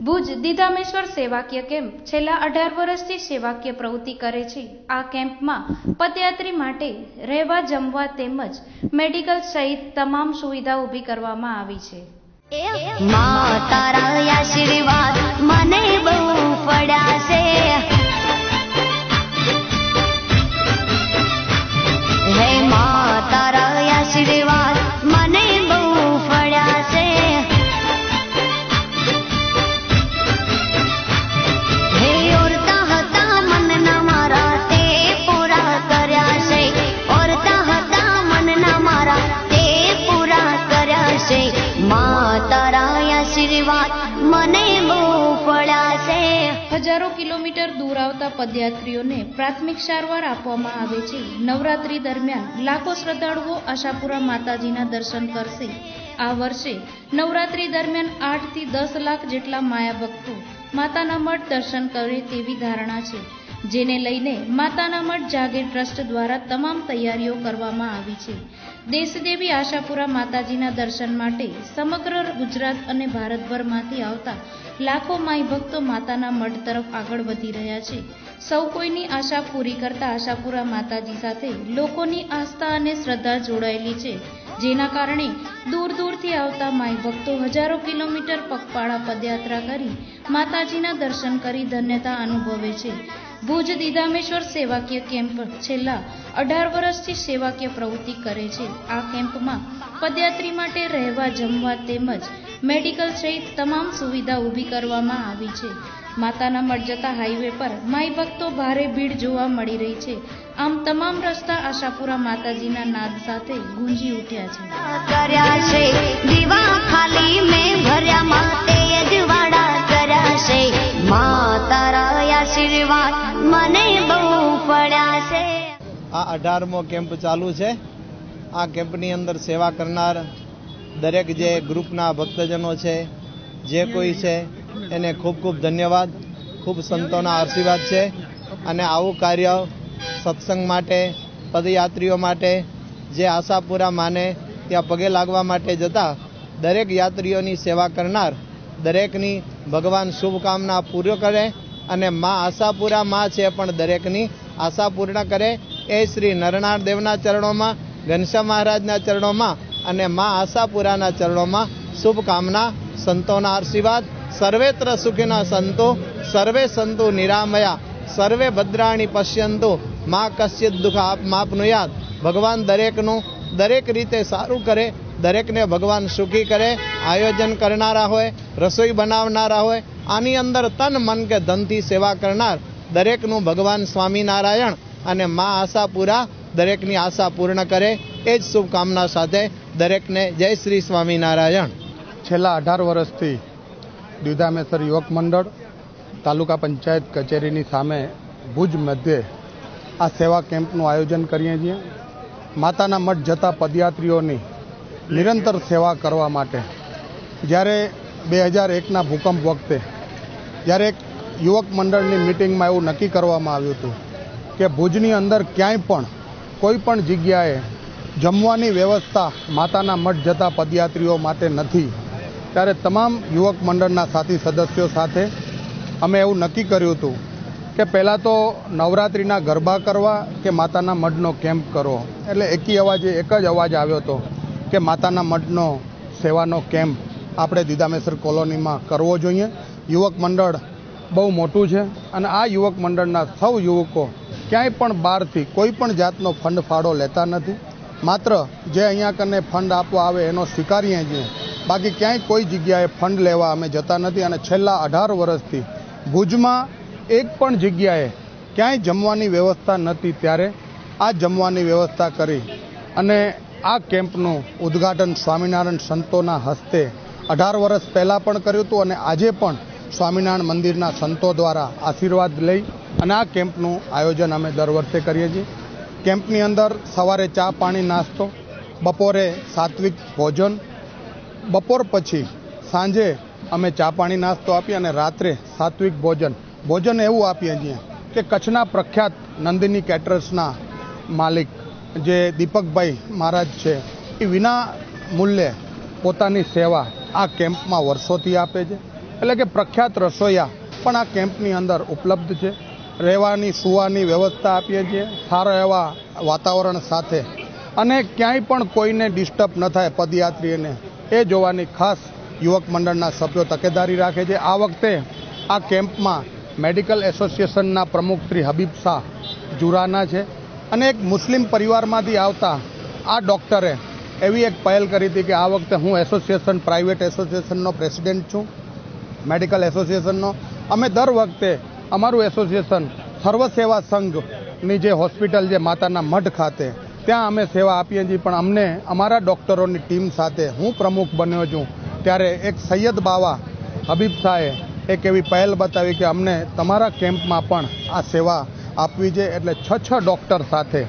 ભુજ દીધામેશ્વર સેવાકીય કેમ્પ છેલ્લા અઢાર વર્ષથી સેવાકીય પ્રવૃત્તિ કરે છે. આ કેમ્પમાં પદયાત્રી માટે રહેવા, જમવા તેમજ મેડિકલ સહિત તમામ સુવિધા ઊભી કરવામાં આવી છે. તારા આશીર્વાદ મને બહુ પડ્યા છે. હજારો કિલોમીટર દૂર આવતા પદયાત્રીઓને પ્રાથમિક સારવાર આપવામાં આવે છે. નવરાત્રી દરમિયાન લાખો શ્રદ્ધાળુઓ આશાપુરા માતાજીના દર્શન કરશે. આ વર્ષે નવરાત્રી દરમિયાન આઠથી દસ લાખ જેટલા માયા ભક્તો માતાના મઠ દર્શન કરે તેવી ધારણા છે. જેને લઈને માતાના મઠ જાગીર ટ્રસ્ટ દ્વારા તમામ તૈયારીઓ કરવામાં આવી છે. દેશદેવી આશાપુરા માતાજીના દર્શન માટે સમગ્ર ગુજરાત અને ભારતભરમાંથી આવતા લાખો માઈ ભક્તો માતાના મઠ તરફ આગળ વધી રહ્યા છે. સૌ કોઈની આશા પૂરી કરતા આશાપુરા માતાજી સાથે લોકોની આસ્થા અને શ્રદ્ધા જોડાયેલી છે. જેના કારણે દૂર દૂરથી આવતા માઈ ભક્તો હજારો કિલોમીટર પગપાળા પદયાત્રા કરી માતાજીના દર્શન કરી ધન્યતા અનુભવે છે. ભુજ દીધામેશ્વર સેવાકીય કેમ્પ છેલ્લા અઢાર વર્ષથી સેવાકીય પ્રવૃત્તિ કરે છે. આ કેમ્પમાં પદયાત્રી માટે રહેવા, જમવા તેમજ મેડિકલ સહિત તમામ સુવિધા ઊભી કરવામાં આવી છે. માતાના મઠ જતા હાઈવે પર માઈ ભક્તો ભારે ભીડ જોવા મળી રહી છે. આમ તમામ રસ્તા આશાપુરા માતાજીના નાદ સાથે ગુંજી ઉઠ્યા છે. દીવા ખાલી મેં ભર્યા માતે અજવાળા કર્યા છે. માં આશીર્વાદ મને બહુ પડ્યા છે. આ અઢારમો કેમ્પ ચાલુ છે. આ કેમ્પની અંદર સેવા કરનાર દરેક જે ગ્રુપના ભક્તજનો છે જે કોઈ છે એને ખૂબ ખૂબ ધન્યવાદ. ખૂબ સંતોના આશીર્વાદ છે. અને આવું કાર્ય સત્સંગ માટે, પદયાત્રીઓ માટે, જે આશાપુરા માને, ત્યાં પગે લાગવા માટે જતા દરેક યાત્રીઓની સેવા કરનાર, દરેકની ભગવાન શુભકામના પૂર્ણ કરે અને મા આશાપુરા માં છે પણ દરેકની આશા પૂર્ણ કરે એ શ્રી નરનાળ દેવના ચરણોમાં, ઘનશ્યામ મહારાજના ચરણોમાં અને મા આશાપુરાના ચરણોમાં શુભકામના, સંતોના આશીર્વાદ સર્વેત્ર સુખીના સંતો સર્વે સંતો નિરામયા સર્વે ભદ્રાણી પશ્યંતો મા કશ્ય દુઃખ આપ માપનુયાત ભગવાન દરેકનું દરેક રીતે સારું કરે દરેકને ભગવાન સુખી કરે આયોજન કરનારા હોય રસોઈ બનાવનારા હોય આની અંદર તન મન કે ધનથી સેવા કરનાર દરેકનું ભગવાન સ્વામિનારાયણ અને મા આશાપુરા દરેકની આશા પૂર્ણ કરે એ જ શુભકામના સાથે દરેકને જય શ્રી સ્વામિનારાયણ છેલ્લા અઢાર વર્ષથી દ્વિધામેશ્વર યુવક મંડળ તાલુકા પંચાયત કચેરીની સામે ભુજ મધ્યે આ સેવા કેમ્પનું આયોજન કરીએ છીએ. માતાના મઠ જતા પદયાત્રીઓની નિરંતર સેવા કરવા માટે. જ્યારે બે હજાર એકના ભૂકંપ વખતે, જ્યારે એક યુવક મંડળની મિટિંગમાં એવું નક્કી કરવામાં આવ્યું હતું કે ભુજની અંદર ક્યાંય પણ, કોઈ પણ જગ્યાએ જમવાની વ્યવસ્થા માતાના મઠ જતા પદયાત્રીઓ માટે નથી. ત્યારે તમામ યુવક મંડળના સાથી સદસ્યો સાથે અમે એવું નક્કી કર્યું હતું કે પહેલાં તો નવરાત્રિના ગરબા કરવા કે માતાના મઢનો કેમ્પ કરવો એટલે એકી અવાજે એક જ અવાજ આવ્યો હતો કે માતાના મઢનો સેવાનો કેમ્પ આપણે દીદામેસર કોલોનીમાં કરવો જોઈએ. યુવક મંડળ બહુ મોટું છે અને આ યુવક મંડળના સૌ યુવકો ક્યાંય પણ બહારથી કોઈ પણ જાતનો ફંડ ફાળો લેતા નથી. માત્ર જે અહીંયા કને ફંડ આપવા આવે એનો સ્વીકારીએ છીએ બાકી ક્યાંય કોઈ જગ્યાએ ફંડ લેવા અમે જતા નથી અને છેલ્લા અઢાર વર્ષથી ભુજમાં એક પણ જગ્યાએ ક્યાંય જમવાની વ્યવસ્થા નથી ત્યારે આ જમવાની વ્યવસ્થા કરી અને આ કેમ્પનું ઉદ્ઘાટન સ્વામિનારાયણ સંતોના હસ્તે અઢાર વર્ષ પહેલાં પણ કર્યું હતું અને આજે પણ સ્વામિનારાયણ મંદિરના સંતો દ્વારા આશીર્વાદ લઈ અને આ કેમ્પનું આયોજન અમે દર વર્ષે કરીએ છીએ. કેમ્પની અંદર સવારે ચા પાણી નાસ્તો, બપોરે સાત્વિક ભોજન બપોર પછી સાંજે અમે ચા પાણી નાસ્તો આપીએ અને રાત્રે સાત્વિક ભોજન. ભોજન એવું આપીએ છીએ કે કચ્છના પ્રખ્યાત નંદિની કેટરર્સના માલિક જે દીપકભાઈ મહારાજ છે, એ વિના મૂલ્યે પોતાની સેવા આ કેમ્પમાં વર્ષોથી આપે છે. એટલે કે પ્રખ્યાત રસોઈયા પણ આ કેમ્પની અંદર ઉપલબ્ધ છે. રહેવાની, સુવાની વ્યવસ્થા આપીએ છીએ, સારા એવા વાતાવરણ સાથે. અને ક્યાંય પણ કોઈને ડિસ્ટર્બ ન થાય પદયાત્રીઓને. એ જોવાની ખાસ યુવક મંડળના સભ્યો તકેદારી રાખે છે. આ વખતે આ કેમ્પમાં મેડિકલ એસોસિએશનના પ્રમુખ શ્રી હબીબ શાહ જુરાના છે અને એક મુસ્લિમ પરિવારમાંથી આવતા આ ડૉક્ટરે એવી એક પહેલ કરી હતી કે આ વખતે હું એસોસિએશન, પ્રાઇવેટ એસોસિએશનનો પ્રેસિડેન્ટ છું, મેડિકલ એસોસિએશનનો. અમે દર વખતે અમારું એસોસિએશન સર્વસેવા સંઘની જે હોસ્પિટલ છે, માતાના મઢ ખાતે ત્યાં અમે સેવા આપીએ છીએ, પણ અમને અમારા ડૉક્ટરોની ટીમ સાથે હું પ્રમુખ બન્યો છું. ત્યારે એક સૈયદ બાવા હબીબ શાહે એક એવી પહેલ બતાવી કે અમને તમારા કેમ્પમાં પણ આ સેવા આપવી છે. એટલે છ છ ડૉક્ટર સાથે,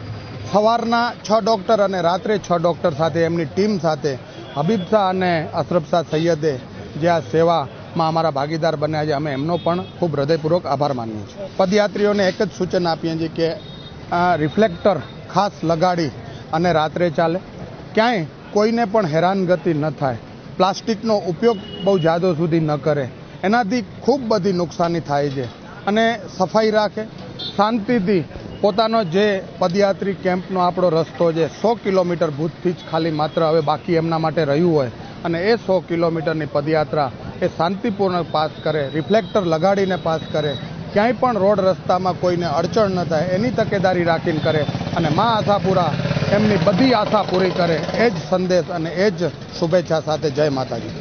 સવારના છ ડૉક્ટર અને રાત્રે છ ડૉક્ટર સાથે એમની ટીમ સાથે હબીબ શાહ અને અશરફ શાહ સૈયદે જે આ સેવામાં અમારા ભાગીદાર બન્યા છે, અમે એમનો પણ ખૂબ હૃદયપૂર્વક આભાર માનીએ છીએ. પદયાત્રીઓને એક જ સૂચન આપીએ છીએ કે રિફ્લેક્ટર ખાસ લગાડી અને રાત્રે ચાલે. ક્યાંય કોઈને પણ હેરાનગતિ ન થાય. પ્લાસ્ટિકનો ઉપયોગ બહુ જાદો સુધી ન કરે. એનાથી ખૂબ બધી નુકસાની થાય છે. અને સફાઈ રાખે. શાંતિથી પોતાનો જે પદયાત્રી કેમ્પનો આપણો રસ્તો છે, સો કિલોમીટર ભૂતથી જ ખાલી માત્ર હવે બાકી એમના માટે રહ્યું હોય. અને એ સો કિલોમીટરની પદયાત્રા એ શાંતિપૂર્ણ પાસ કરે, રિફ્લેક્ટર લગાડીને પાસ કરે ક્યાંય પણ રોડ રસ્તામાં કોઈને અડચણ ન થાય, એની તકેદારી રાખીને કરે અને મા આશાપુરા એમની બધી આશા પૂરી કરે. એ જ સંદેશ અને એ જ શુભેચ્છા સાથે જય માતાજી.